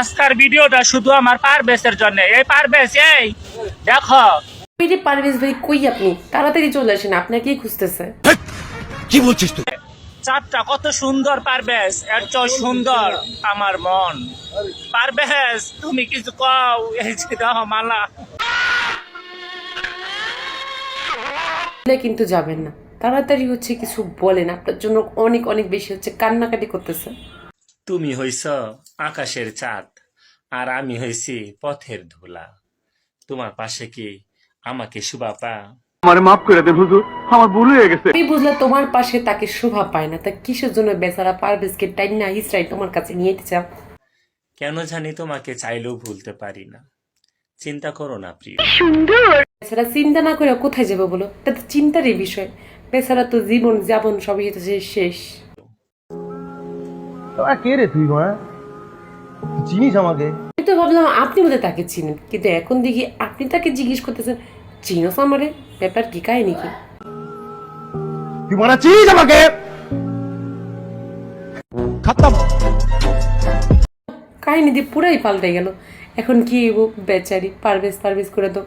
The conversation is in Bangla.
আজকের ভিডিওটা শুধু আমার পারবেশের জন্য। এই পারবেশ এই দেখো। এই যে পারভেজ ভাই কই আপনি? তাড়াতাড়ি চলে আসেন আপনাকেই খুঁজতেছে। কি বলছিস তুই? চাঁদটা কত সুন্দর পারবেশ এর চেয়ে সুন্দর আমার মন। পারবেশ তুমি কিছু কও এই যে দেখো মালা। কিন্তু যাবেন না। তাড়াতাড়ি হচ্ছে কিছু বলেন আপনার জন্য অনেক অনেক বেশি হচ্ছে কান্নাকাটি করতেছে। তুমি হইছ আকাশের চাঁদ আর আমি হইছি পথের ধুলা। তোমার পাশে কি আমাকে শুভাপা আমারে মাফ করে দেন হুজুর আমার ভুল হয়ে গেছে। আমি বুঝলে তোমার পাশে তাকে শোভা পায় না তা কিসের জন্য বেচারা পারভেজকে টাইম না হিসরাই তোমার কাছে নিয়ে যেতে চাও কেন জানি তোমাকে চাইলেও ভুলতে পারি না। চিন্তা করো না প্রিয়। বেচারা চিন্তা না করে কোথায় যাবে বলো? এটা তো চিন্তারই বিষয়। বেচারা তো জীবন যাপন সবই হচ্ছে শেষ। তোরা কে রে তুই মা চিনিস আমাকে? আমি তো ভাবলাম আপনি বোধহয় তাকে চিনেন কিন্তু এখন দেখি আপনি তাকে জিজ্ঞেস করতেছেন চিনোস আমারে? ব্যাপার কি কাহিনী কি? তুই মারা চিনিস আমাকে? খতম! কাহিনী দিয়ে পুরাই পাল্টে গেল। এখন কি বেচারি পারভেজ পারভেজ করে তো